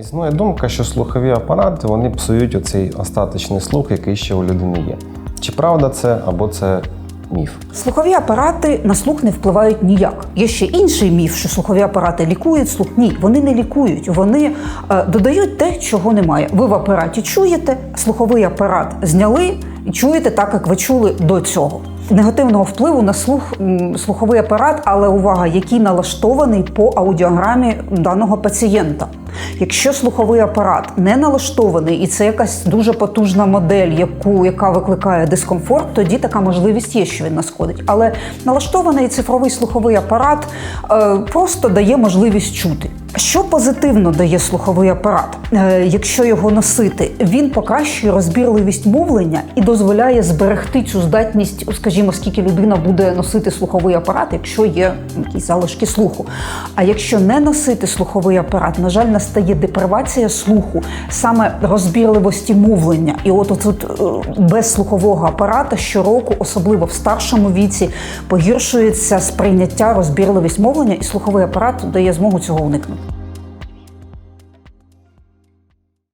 Існує думка, що слухові апарати вони псують оцей остаточний слух, який ще у людини є. Чи правда це або це міф? Слухові апарати на слух не впливають ніяк. Є ще інший міф, що слухові апарати лікують слух. Ні, вони не лікують, вони е, додають те, чого немає. Ви в апараті чуєте, слуховий апарат зняли і чуєте так, як ви чули до цього. Негативного впливу на слух слуховий апарат, але увага, який налаштований по аудіограмі даного пацієнта. Якщо слуховий апарат не налаштований, і це якась дуже потужна модель, яку яка викликає дискомфорт, тоді така можливість є, що він нашкодить. Але налаштований цифровий слуховий апарат е, просто дає можливість чути. Що позитивно дає слуховий апарат, Е, якщо його носити, він покращує розбірливість мовлення і дозволяє зберегти цю здатність, скажімо, скільки людина буде носити слуховий апарат, якщо є якісь залишки слуху. А якщо не носити слуховий апарат, на жаль, настає депривація слуху, саме розбірливості мовлення. І от тут е, без слухового апарата щороку, особливо в старшому віці, погіршується сприйняття, розбірливість мовлення, і слуховий апарат дає змогу цього уникнути.